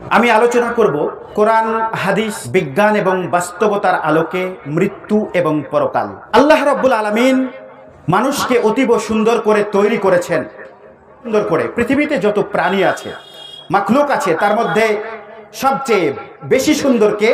আমি আলোচনা করব কোরআন, হাদিস, বিজ্ঞান এবং বাস্তবতার আলোকে মৃত্যু এবং পরকাল। আল্লাহ রব্বুল আলমিন মানুষকে অতীব সুন্দর করে তৈরি করেছেন। সুন্দর করে। পৃথিবীতে যত প্রাণী আছে, মাখলুক আছে, তার মধ্যে সবচেয়ে বেশি সুন্দরকে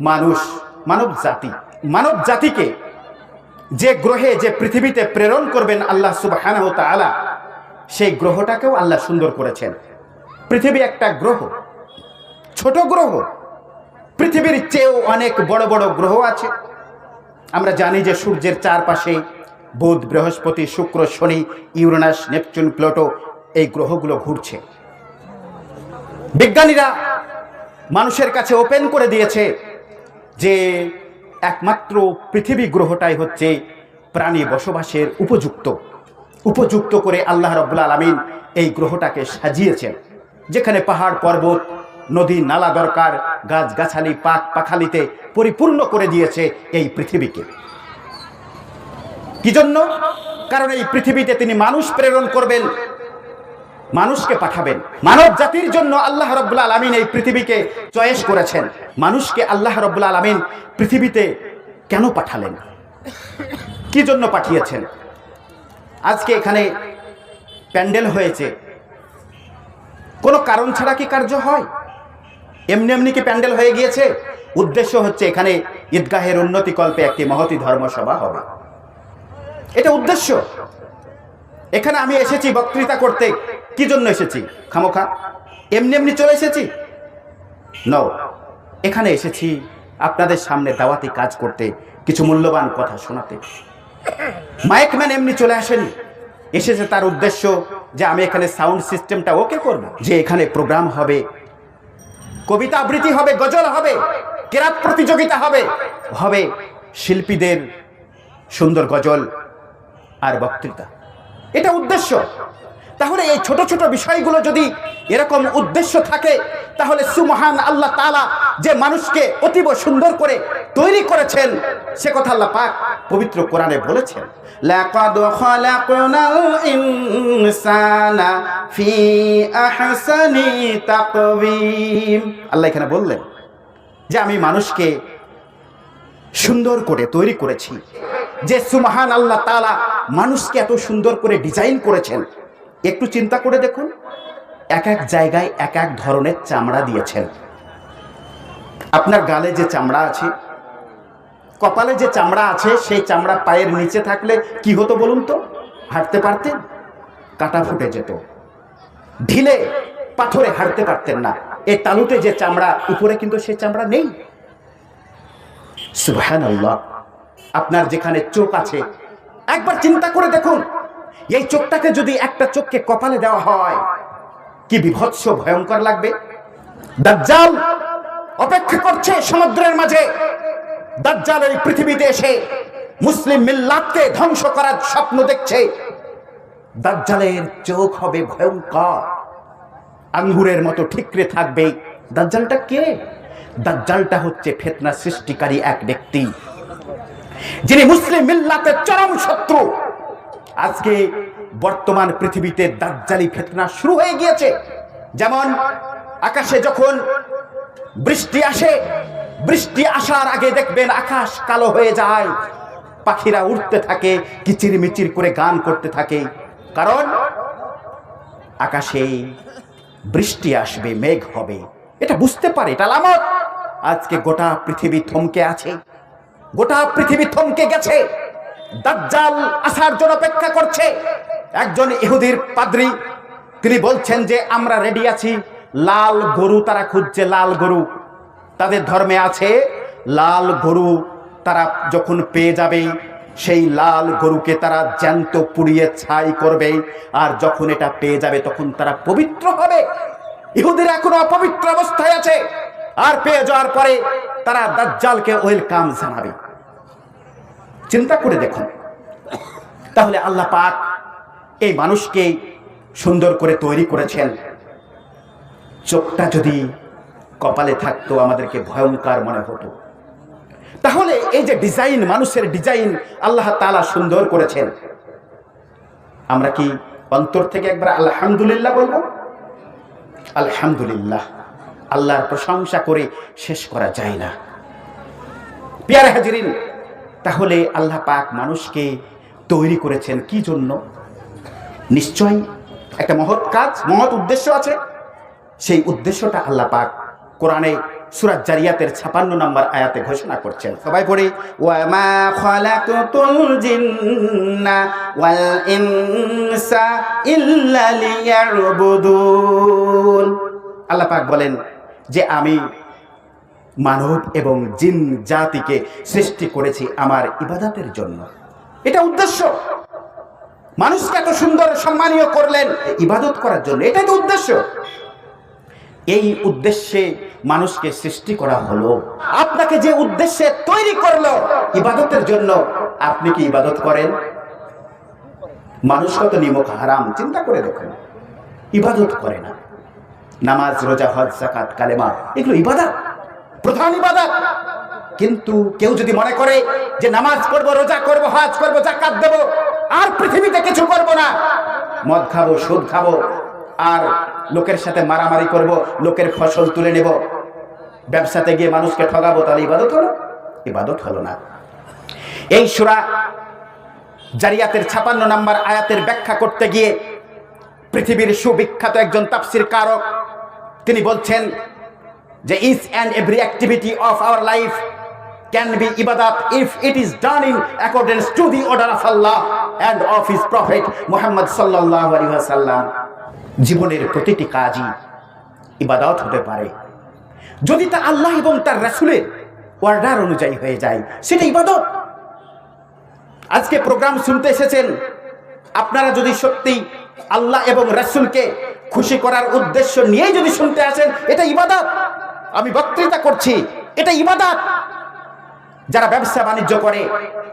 মানুষ, মানব জাতি। মানব জাতিকে যে গ্রহে, যে পৃথিবীতে প্রেরণ করবেন আল্লাহ সুবাহ সেই গ্রহটাকেও আল্লাহ সুন্দর করেছেন। পৃথিবী একটা গ্রহ ছোট গ্রহ। পৃথিবীর চেয়েও অনেক বড় বড় গ্রহ আছে। আমরা জানি যে সূর্যের চারপাশে বুধ, বৃহস্পতি, শুক্র, শনি, ইউরেনাস, নেপচুন, প্লুটো এই গ্রহগুলো ঘুরছে। বিজ্ঞানীরা মানুষের কাছে ওপেন করে দিয়েছে যে একমাত্র পৃথিবী গ্রহটাই হচ্ছে প্রাণী বসবাসের উপযুক্ত। উপযুক্ত করে আল্লাহ রব্বুল আলমিন এই গ্রহটাকে সাজিয়েছেন। যেখানে পাহাড়, পর্বত নদী নালা দরকার, গাছগাছালি, পাক পাখালিতে পরিপূর্ণ করে দিয়েছে এই পৃথিবীকে। কি জন্য? কারণ এই পৃথিবীতে তিনি মানুষ প্রেরণ করবেন, মানুষকে পাঠাবেন। মানব জাতির জন্য আল্লাহ রব্বুল আলমিন এই পৃথিবীকে চয়েস করেছেন। মানুষকে আল্লাহ রব্বুল আলমিন পৃথিবীতে কেন পাঠালেন? কি জন্য পাঠিয়েছেন? আজকে এখানে প্যান্ডেল হয়েছে। কোনো কারণ ছাড়া কি কার্য হয়? এমনি এমনি কি প্যান্ডেল হয়ে গিয়েছে? উদ্দেশ্য হচ্ছে এখানে ঈদগাহের উন্নতি কল্পে একটি মহতি ধর্মসভা হবে। এটা উদ্দেশ্য। এখানে আমি এসেছি বক্তৃতা করতে। কি জন্য এসেছি? খামোখা, এমনি এমনি চলে এসেছি? নও, এখানে এসেছি আপনাদের সামনে দাওয়াতি কাজ করতে, কিছু মূল্যবান কথা শোনাতে। মাইকম্যান এমনি চলে আসেনি। এসেছে তার উদ্দেশ্য যে আমি এখানে সাউন্ড সিস্টেমটা ওকে করব। যে এখানে প্রোগ্রাম হবে কবিতা আবৃত্তি হবে, গজল হবে কেরাত প্রতিযোগিতা হবে হবে শিল্পীদের সুন্দর গজল আর বক্তৃতা। এটা উদ্দেশ্য। তাহলে এই ছোট ছোট বিষয়গুলো যদি এরকম উদ্দেশ্য থাকে, তাহলে সুমহান আল্লাহ তালা যে মানুষকে অতীব সুন্দর করে তৈরি করেছেন, সে কথা আল্লাহ পাক পবিত্র কোরআনে বলেছেন। ফি আল্লাহ এখানে বললেন যে আমি মানুষকে সুন্দর করে তৈরি করেছি, যে সুমহান আল্লাহ তালা মানুষকে এত সুন্দর করে ডিজাইন করেছেন একটু চিন্তা করে দেখুন। এক এক জায়গায় এক এক ধরনের চামড়া দিয়েছেন। আপনার গালে যে চামড়া আছে, কপালে যে চামড়া আছে, সেই চামড়া পায়ের নিচে থাকলে কি হতো বলুন তো? হাঁটতে পারতেন? কাটা ফুটে যেত। ঢিলে পাথরে হাঁটতে পারতেন না। এই তালুতে যে চামড়া, উপরে কিন্তু সেই চামড়া নেই। সুবহান আপনার যেখানে চোখ আছে, একবার চিন্তা করে দেখুন। এই চোখটাকে যদি একটা চোখকে কপালে দেওয়া হয়, কি বিভৎস, ভয়ঙ্কর লাগবে? দাজ্জাল অপেক্ষা করছে সমুদ্রের মাঝে। দাজ্জাল এই পৃথিবীতে এসে মুসলিম মিল্লাতকে ধ্বংস করার স্বপ্ন দেখছে। দাজ্জালের চোখ হবে ভয়ঙ্কর। আঙ্গুরের মতো ঠিকরে থাকবে। দাজ্জালটা কে? দাজ্জালটা হচ্ছে ফেতনা সৃষ্টিকারী এক ব্যক্তি, যিনি মুসলিম মিল্লাতের চরম শত্রু। আজকে বর্তমান পৃথিবীতে দাজ্জালি ফেতনা শুরু হয়ে গিয়েছে। যেমন আকাশে যখন বৃষ্টি আসে, বৃষ্টি আসার আগে দেখবেন আকাশ কালো হয়ে যায়। পাখিরা উঠতে থাকে কিচির মিচির করে গান করতে থাকে। কারণ আকাশে বৃষ্টি আসবে, মেঘ হবে। এটা বুঝতে পারে, এটা লামত আজকে গোটা পৃথিবী থমকে আছে। গোটা পৃথিবী থমকে গেছে। দাজ্জাল আসার জন্য অপেক্ষা করছে। একজন ইহুদির পাদ্রী, তিনি বলছেন যে, আমরা রেডি আছি। লাল গরু তারা খুঁজছে, লাল গরু। তাদের ধর্মে আছে, লাল গরু তারা যখন পেয়ে যাবে, সেই লাল গরুকে তারা জ্যান্ত পুড়িয়ে ছাই করবে। আর যখন এটা পেয়ে যাবে, তখন তারা পবিত্র হবে। ইহুদিরা এখনও অপবিত্র অবস্থায় আছে। আর পেয়ে যাওয়ার পরে তারা দাজ্জালকে ওয়েলকাম জানাবে। চিন্তা করে দেখুন। তাহলে আল্লাহ পাক এই মানুষকে সুন্দর করে তৈরি করেছেন। চোখটা যদি কপালে থাকতো, আমাদেরকে ভয়ঙ্কর মনে হতো। তাহলে এই যে ডিজাইন মানুষের ডিজাইন আল্লাহ তালা সুন্দর করেছেন। আমরা কি অন্তর থেকে একবার আলহামদুলিল্লাহ বলব? আলহামদুলিল্লাহ। আল্লাহর প্রশংসা করে শেষ করা যায় না। পিয়ারে হাজিরিন তাহলে আল্লাহ পাক মানুষকে তৈরি করেছেন কি জন্য? নিশ্চয়ই একটা মহৎ কাজ, মহৎ উদ্দেশ্য আছে। সেই উদ্দেশ্যটা আল্লাহ পাক কোরআনে সুরাত জারিয়াতের ছাপান্ন নম্বর আয়াতে ঘোষণা করছেন। সবাই পড়ে, ওয়ামা জিন্না আল্লাহ পাক বলেন যে আমি মানব এবং জিন জাতিকে সৃষ্টি করেছি আমার ইবাদতের জন্য। এটা উদ্দেশ্য। মানুষকে এত সুন্দর সম্মানীয় করলেন ইবাদত করার জন্য। এটাই তো উদ্দেশ্য। এই উদ্দেশ্যে মানুষকে সৃষ্টি করা হলো। আপনাকে যে উদ্দেশ্যে তৈরি করল ইবাদতের জন্য, আপনি কি ইবাদত করেন? মানুষ কত নিমক হারাম, চিন্তা করে দেখুন। ইবাদত করে না। নামাজ, রোজা, হজ জাকাত কালেমা, এগুলো ইবাদত। প্রধান ইবাদত। কিন্তু কেউ যদি মনে করে যে নামাজ পড়ব, রোজা করব, হজ করব জাকাত দেব, আর পৃথিবীতে কিছু করব না, মদ খাব, সুদ খাব, আর লোকের সাথে মারামারি করব, লোকের ফসল তুলে নেব, ব্যবসাতে গিয়ে মানুষকে ঠগাবো, তাহলে ইবাদত হলো? ইবাদত হলো না। এই সুরা জারিয়াতের ছাপান্ন নাম্বার আয়াতের ব্যাখ্যা করতে গিয়ে পৃথিবীর সুবিখ্যাত একজন তাফসির কারক, তিনি বলছেন যে each and every activity of our life can be ইবাদাত if it is done in accordance to the order of Allah and of his prophet Mohammad সাল্লাল্লাহু আলাইহি ওয়াসাল্লাম জীবনের প্রতিটি কাজই ইবাদত হতে পারে। যদি তা আল্লাহ এবং তার রাসূলের অর্ডার অনুযায়ী হয়ে যায়, সেটা ইবাদত। আজকে প্রোগ্রাম শুনতে এসেছেন, আপনারা যদি সত্যি আল্লাহ এবং রাসূলকে খুশি করার উদ্দেশ্য নিয়েই যদি শুনতে আসেন, এটা ইবাদত। আমি বক্তৃতা করছি, এটা ইবাদত। যারা ব্যবসা বাণিজ্য করে,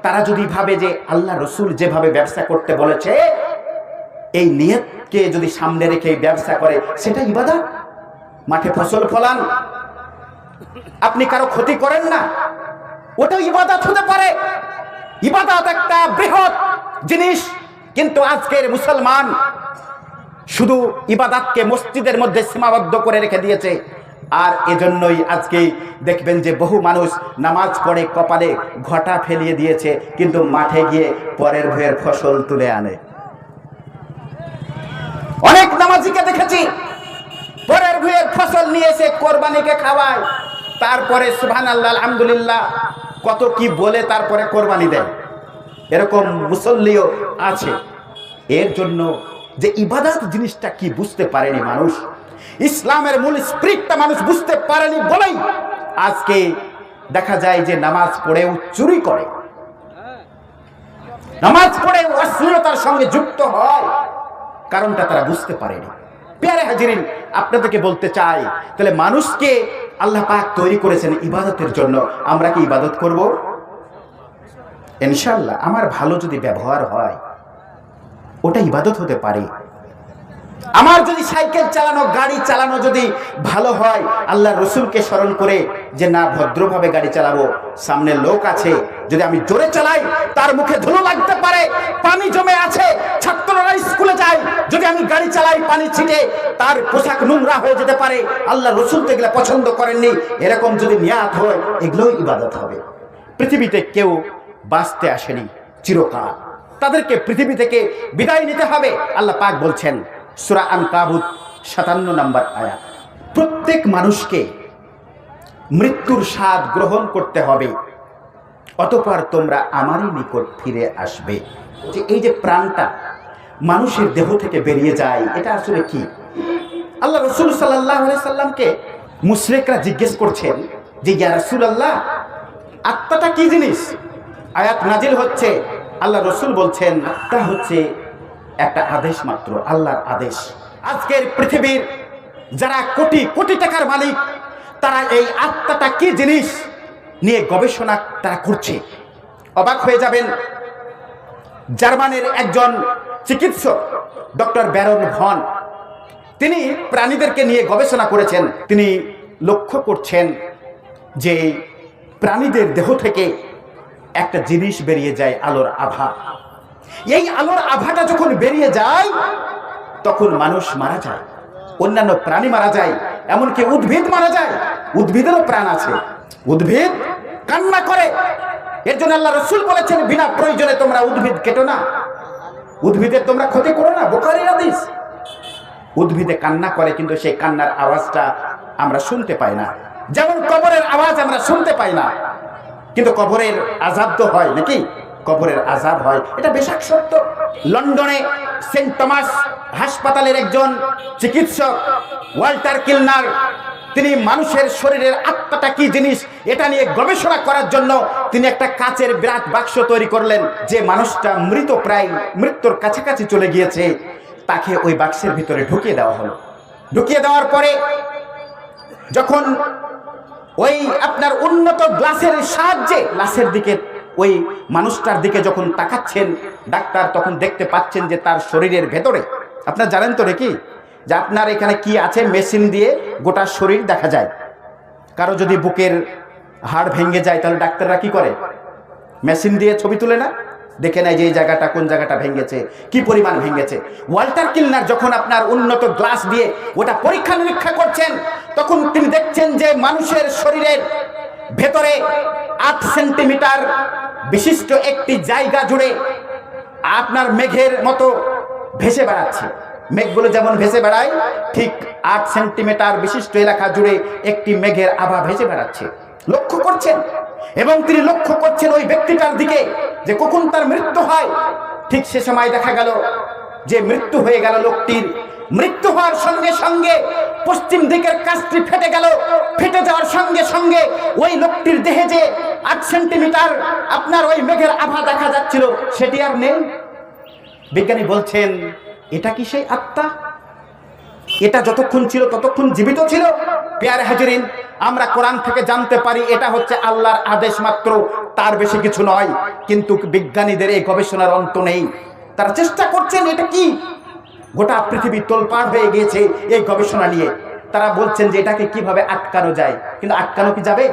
তারা যদি ভাবে যে আল্লাহ রসুল যেভাবে ব্যবসা করতে বলেছে, এই নিয়তকে যদি সামনে রেখে ব্যবসা করে, সেটা ইবাদত? মাঠে ফসল ফলান? আপনি কারও ক্ষতি করেন না? ওটাও ইবাদত হতে পারে। ইবাদত একটা বৃহৎ জিনিস, কিন্তু আজকের মুসলমান শুধু ইবাদাতকে মসজিদের মধ্যে সীমাবদ্ধ করে রেখে দিয়েছে। আর এজন্যই আজকে দেখবেন যে বহু মানুষ নামাজ পড়ে কপালে ঘটা ফেলিয়ে দিয়েছে, কিন্তু মাঠে গিয়ে পরের ভয়ের ফসল তুলে আনে। অনেক নামাজিকে দেখেছি, পরের ভুয়ের ফসল নিয়ে এসে কোরবানিকে খাওয়ায়। তারপরে সুহান আল্লাহ আলহামদুলিল্লাহ, কত কি বলে তারপরে কোরবানি দেয়। এরকম মুসল্লিও আছে। এর জন্য যে ইবাদত জিনিসটা কি বুঝতে পারেনি মানুষ ইসলামের মূল স্প্রিটটা মানুষ বুঝতে পারেনি বলেই আজকে দেখা যায় যে নামাজ পড়েও চুরি করে। নামাজ পড়ে অশ্লীলতার সঙ্গে যুক্ত হয়। কারণটা তারা বুঝতে পারেনি। পেয়ারে হাজিরিন, আপনাদেরকে বলতে চাই, তাহলে মানুষকে আল্লাহ পাক তৈরি করেছেন ইবাদতের জন্য। আমরা কি ইবাদত করব? ইনশাল্লাহ আমার ভালো যদি ব্যবহার হয়, ওটা ইবাদত হতে পারে। আমার যদি সাইকেল চালানো, গাড়ি চালানো যদি ভালো হয়, আল্লাহ রসুলকে স্মরণ করে যে না, ভদ্রভাবে গাড়ি চালাবো। সামনে লোক আছে, যদি আমি জোরে চালাই, তার মুখে ধুলো লাগতে পারে, পানি জমে আছে, ছাত্ররা স্কুলে যায়, যদি আমি গাড়ি চালাই, পানি ছিটে, তার পোশাক নোংরা হয়ে যেতে পারে, আল্লাহ রসুল তো এগুলো পছন্দ করেননি। এরকম যদি নিয়াত হয়, এগুলোই ইবাদত হবে। পৃথিবীতে কেউ বাঁচতে আসেনি, চিরকাল। তাদেরকে পৃথিবী থেকে বিদায় নিতে হবে। আল্লাহ পাক বলছেন সুরা আন কাবুত সাতান্ন নম্বর আয়াত। প্রত্যেক মানুষকে মৃত্যুর স্বাদ গ্রহণ করতে হবে। অতপর তোমরা আমারই নিকট ফিরে আসবে। যে এই যে প্রাণটা মানুষের দেহ থেকে বেরিয়ে যায়, এটা আসলে কি? আল্লাহ রসুল সাল্লাহ সাল্লামকে মুশরেকরা জিজ্ঞেস করছেন যে, ইয়া রসুল আল্লাহ আত্মাটা কি জিনিস? আয়াত নাজিল হচ্ছে। আল্লাহ রসুল বলছেন তা হচ্ছে একটা আদেশ মাত্র, আল্লাহর আদেশ। আজকের পৃথিবীর যারা কোটি কোটি টাকার মালিক, তারা এই আত্মাটা কি জিনিস নিয়ে গবেষণা তারা করছে? অবাক হয়ে যাবেন, জার্মানের একজন চিকিৎসক, ডক্টর ব্যারন ভন, তিনি প্রাণীদেরকে নিয়ে গবেষণা করেছেন। তিনি লক্ষ্য করছেন যে প্রাণীদের দেহ থেকে একটা জিনিস বেরিয়ে যায় আলোর আভা। এই আলোর আভাটা যখন বেরিয়ে যায়, তখন মানুষ মারা যায়। অন্যান্য প্রাণী মারা যায়, এমনকি উদ্ভিদ মারা যায়। উদ্ভিদেরও প্রাণ আছে। উদ্ভিদ কান্না করে। এর জন্য আল্লাহ রসুল বলেছেন, বিনা প্রয়োজনে তোমরা উদ্ভিদ কেটো না। উদ্ভিদের তোমরা ক্ষতি করো না। বোকারি হাদিস। উদ্ভিদে কান্না করে, কিন্তু সেই কান্নার আওয়াজটা আমরা শুনতে পাই না। যেমন কবরের আওয়াজ আমরা শুনতে পাই না। কিন্তু কবরের আজাব তো হয়, নাকি? কবরের আজাব হয়। এটা বেশাক সত্য। লন্ডনে সেন্ট টমাস হাসপাতালের একজন চিকিৎসক, ওয়াল্টার কিলনার, তিনি মানুষের শরীরের আত্মাটা কি জিনিস, এটা নিয়ে গবেষণা করার জন্য তিনি একটা কাচের বিরাট বাক্স তৈরি করলেন, যে মানুষটা মৃত প্রায় মৃত্যুর কাছাকাছি চলে গিয়েছে। তাকে ওই বাক্সের ভিতরে ঢুকিয়ে দেওয়া হলো। ঢুকিয়ে দেওয়ার পরে যখন ওই আপনার উন্নত গ্লাসের সাহায্যে, গ্লাসের দিকে ওই মানুষটার দিকে যখন তাকাচ্ছেন, ডাক্তার তখন দেখতে পাচ্ছেন যে তার শরীরের ভেতরে। আপনার জানেন তো নাকি? যে আপনার এখানে কি আছে মেশিন দিয়ে গোটা শরীর দেখা যায়। কারও যদি বুকের হাড় ভেঙে যায়, তাহলে ডাক্তাররা কি করে? মেশিন দিয়ে ছবি তুলে না? দেখে নেয় যে এই জায়গাটা কোন জায়গাটা ভেঙেছে, কি পরিমাণ ভেঙেছে। ওয়াল্টার কিলনার যখন আপনার উন্নত গ্লাস দিয়ে ওটা পরীক্ষা নিরীক্ষা করছেন, তখন তিনি দেখছেন যে মানুষের শরীরের ভেতরে আট সেন্টিমিটার বিশিষ্ট একটি জায়গা জুড়ে আপনার মেঘের মতো ভেসে বেড়াচ্ছে। মেঘগুলো যেমন ভেসে বেড়ায়, ঠিক আট সেন্টিমিটার বিশিষ্ট এলাকা জুড়ে একটি মেঘের আভা ভেসে বেড়াচ্ছে। লক্ষ্য করছেন? এবং তিনি লক্ষ্য করছেন ওই ব্যক্তিটার দিকে যে কখন তার মৃত্যু হয়। ঠিক সে সময় দেখা গেল যে মৃত্যু হয়ে গেল লোকটির। মৃত্যু হওয়ার সঙ্গে সঙ্গে পশ্চিম দিকের কাজটি ফেটে গেল। ফেটে যাওয়ার সঙ্গে সঙ্গে ওই লোকটির দেহে যে আট সেন্টিমিটার আপনার ওই মেঘের আভা দেখা যাচ্ছিল, সেটি আর নেই। বিজ্ঞানী বলছেন, এটা কি সেই আত্মা? এটা যতক্ষণ ছিল ততক্ষণ জীবিত ছিল। পেয়ার হাজিরিন, আমরা কোরআন থেকে জানতে পারি এটা হচ্ছে আল্লাহর আদেশ মাত্র, তার বেশি কিছু নয়। কিন্তু বিজ্ঞানীদের এই গবেষণার অন্ত নেই। তারা চেষ্টা করছেন, এটা কি? গোটা পৃথিবী তোলপাড় হয়ে গিয়েছে এই গবেষণা নিয়ে। তারা বলছেন যে এটাকে কীভাবে আটকানো যায়? কিন্তু আটকানো কি যাবে?